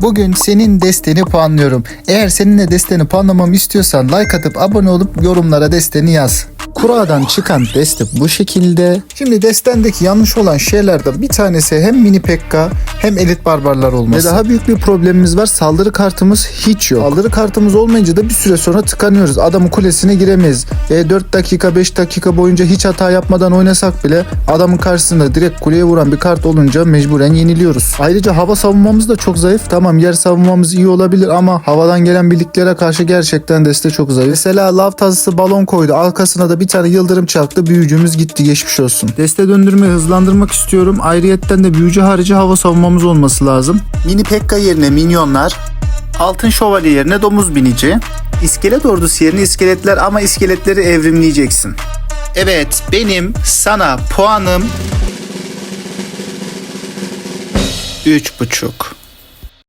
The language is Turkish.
Bugün senin desteni puanlıyorum. Eğer seninle desteni puanlamamı istiyorsan like atıp abone olup yorumlara desteni yaz. Kura'dan çıkan deste bu şekilde. Şimdi destendeki yanlış olan şeylerden bir tanesi hem mini pekka hem elit barbarlar olması. Ve daha büyük bir problemimiz var. Saldırı kartımız hiç yok. Saldırı kartımız olmayınca da bir süre sonra tıkanıyoruz. Adamın kulesine giremeyiz. E 4 dakika 5 dakika boyunca hiç hata yapmadan oynasak bile adamın karşısında direkt kuleye vuran bir kart olunca mecburen yeniliyoruz. Ayrıca hava savunmamız da çok zayıf. Tamam yer savunmamız iyi olabilir ama havadan gelen birliklere karşı gerçekten deste çok zayıf. Mesela lav tazısı balon koydu. Arkasına da bir tane yıldırım çaktı. Büyücümüz gitti geçmiş olsun. Deste döndürmeyi hızlandırmak istiyorum. Ayrıyetten de büyücü harici hava savunmamız olması lazım. Mini Pekka yerine minyonlar. Altın şövalye yerine domuz binici. İskelet ordusu yerine iskeletler ama iskeletleri evrimleyeceksin. Evet benim sana puanım üç buçuk.